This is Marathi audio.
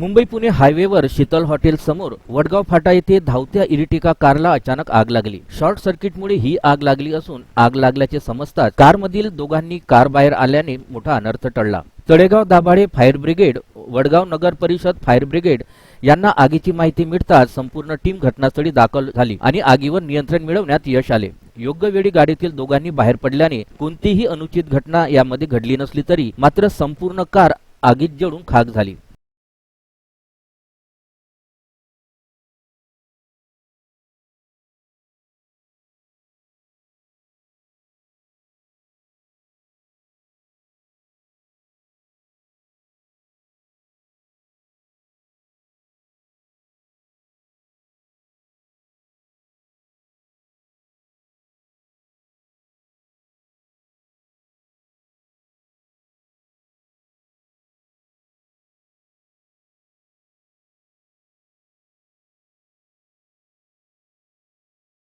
मुंबई पुणे हायवेवर शीतल हॉटेल समोर वडगाव फाटा येथे धावत्या इरिटिका कारला अचानक आग लागली. शॉर्ट सर्किटमुळे ही आग लागली असून आग लागल्याचे समजताच कारमधील दोघांनी कार बाहेर आल्याने मोठा अनर्थ टळला. Talegaon Dabhade fire brigade Vadgaon Nagar Parishad fire brigade यांना आगीची माहिती मिळताच संपूर्ण टीम घटनास्थळी दाखल झाली आणि आगीवर नियंत्रण मिळवण्यात यश आले. योग्य वेळी गाडीतील दोघांनी बाहेर पडल्याने कोणतीही अनुचित घटना यामध्ये घडली नसली तरी मात्र संपूर्ण कार आगीत जळून खाक झाली.